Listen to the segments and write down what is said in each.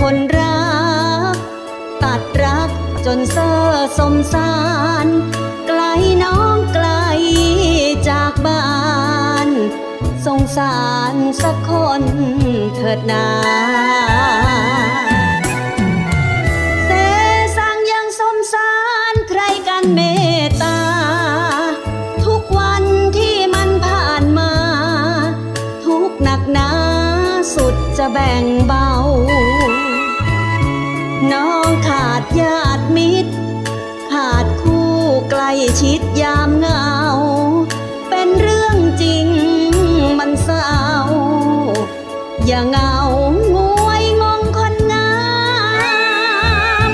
คนรัก ตัดรักจนเซ่อสมสาร ไกลน้องไกลจากบ้าน สงสารสักคนเถิดนา ชิดยามเหงา เป็นเรื่องจริงมันเศร้า อย่าเหงางวยงงคนงาม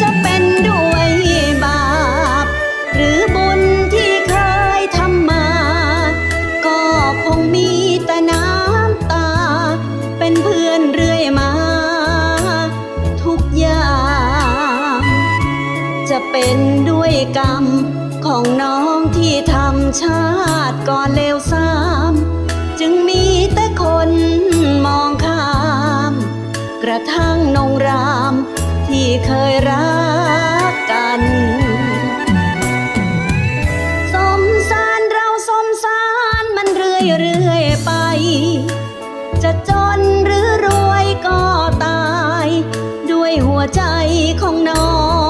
จะเป็นด้วยบาป หรือบุญที่เคยทำมา ก็คงมีแต่น้ำตา เป็นเพื่อนเรื่อยมา ทุกอย่าง จะเป็นด้วยกรรม ของน้องที่ทำชาติก่อนเลวซ้ำจึงมีแต่คนมองข้าม กระทั่งนงรามที่เคยรักกัน สมสารเราสมสารมันเรื่อยเรื่อยไป จะจนหรือรวยก็ตาย ด้วยหัวใจของน้อง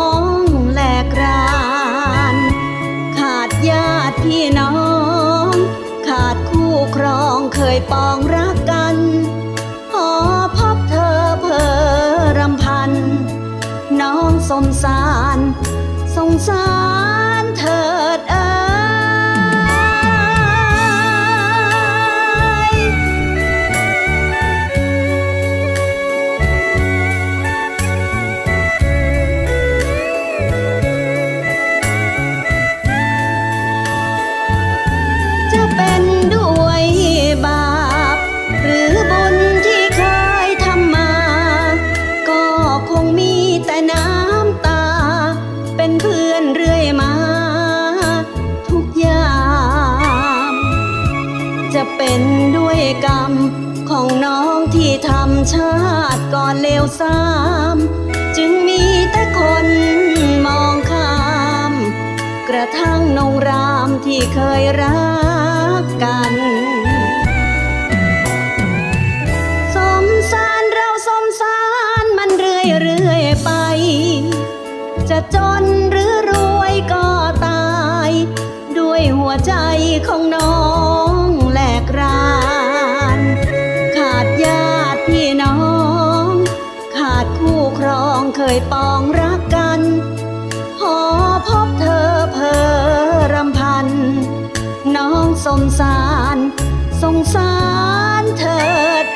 ยปองรักกันพอพบเธอเพอรำพัน น้องสมสารสงสาร เป็นด้วยกรรม ของน้องที่ทำชาติก่อนเลวซ้ำจึงมีแต่คนมองข้าม กระทั่งนงรามที่เคยรักกันสมสารเราสมสารมันเรื่อยเรื่อยไป จะจนหรือรวยก็ตาย ด้วยหัวใจของน้อง เคยปองรักกันพอพบเธอเพอรำพัน น้องสมสาร สงสารเธอ